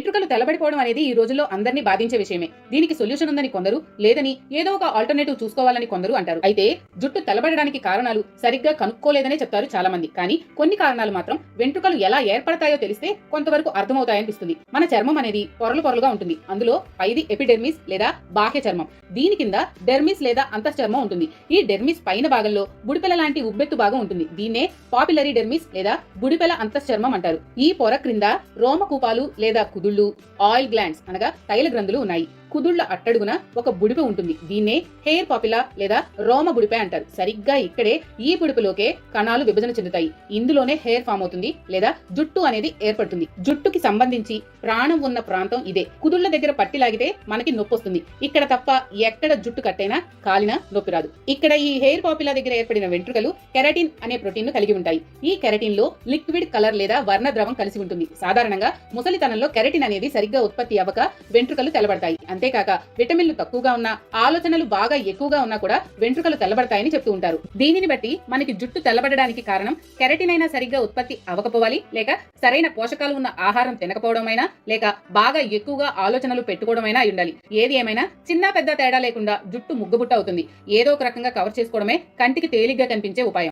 వెంట్రుకలు తెల్లబడిపోవడం అనేది ఈ రోజుల్లో అందరినీ బాధించే విషయమే. దీనికి సొల్యూషన్ ఉందని కొందరు లేదని ఏదో ఒక ఆల్టర్నేటివ్ చూసుకోవాలని కొందరు అంటారు. అయితే జుట్టు తెల్లబడడానికి కారణాలు సరిగ్గా కనుక్కోలేదనే చెప్తారు చాలా మంది కానీ కొన్ని కారణాలు మాత్రం వెంట్రుకలు ఎలా ఏర్పడతాయో తెలిస్తే కొంతవరకు అర్థమవుతాయనిపిస్తుంది. మన చర్మం అనేది పొరలు పొరలుగా ఉంటుంది. అందులో పైది ఎపిడెర్మిస్ లేదా బాహ్య చర్మం. దీని కింద డెర్మిస్ లేదా అంతఃచర్మం ఉంటుంది. ఈ డెర్మిస్ పైన భాగంలో బుడిపెల లాంటి ఉబ్బెత్తు భాగం ఉంటుంది. దీన్నే పాపులరీ డెర్మిస్ లేదా బుడిపెల అంతఃచర్మం అంటారు. ఈ పొర క్రింద రోమకూపాలు లేదా గుళ్ళు ఆయిల్ గ్లాండ్స్ అనగా తైల గ్రంథులు ఉన్నాయి. కుదుళ్ళ అట్టడుగున ఒక బుడిప ఉంటుంది. దీన్నే హెయిర్ పాపిలా లేదా రోమ బుడిపే అంటారు. సరిగ్గా ఇక్కడే ఈ బుడిపలోకే కణాలు విభజన చెందుతాయి. ఇందులోనే హెయిర్ ఫామ్ అవుతుంది లేదా జుట్టు అనేది ఏర్పడుతుంది. జుట్టుకి సంబంధించి ప్రాణం ఉన్న ప్రాంతం ఇదే. కుదుళ్ళ దగ్గర పట్టి లాగితే మనకి నొప్పి వస్తుంది. ఇక్కడ తప్ప ఎక్కడ జుట్టు కట్టైనా కాలినా నొప్పి రాదు. ఇక్కడ ఈ హెయిర్ పాపిలా దగ్గర ఏర్పడిన వెంట్రుకలు కెరటిన్ అనే ప్రోటీన్ను కలిగి ఉంటాయి. ఈ కెరటిన్లో లిక్విడ్ కలర్ లేదా వర్ణ ద్రవం కలిసి ఉంటుంది. సాధారణంగా ముసలితనంలో కెరటిన్ అనేది సరిగ్గా ఉత్పత్తి అవ్వక వెంట్రుకలు తెల్లబడతాయి. అంతేకాక విటమిన్లు తక్కువగా ఉన్నా ఆలోచనలు బాగా ఎక్కువగా ఉన్నా కూడా వెంట్రుకలు తెల్లబడతాయని చెప్తూ ఉంటారు. దీనిని బట్టి మనకి జుట్టు తెల్లబడడానికి కారణం కెరటిన్ అయినా సరిగ్గా ఉత్పత్తి అవ్వకపోవాలి లేక సరైన పోషకాలు ఉన్న ఆహారం తినకపోవడమైనా లేక బాగా ఎక్కువగా ఆలోచనలు పెట్టుకోవడమైనా అయి ఉండాలి. ఏది ఏమైనా చిన్న పెద్ద తేడా లేకుండా జుట్టు ముగ్గుబుట్ట అవుతుంది. ఏదో ఒక రకంగా కవర్ చేసుకోవడమే కంటికి తేలిగ్గా కనిపించే ఉపాయం.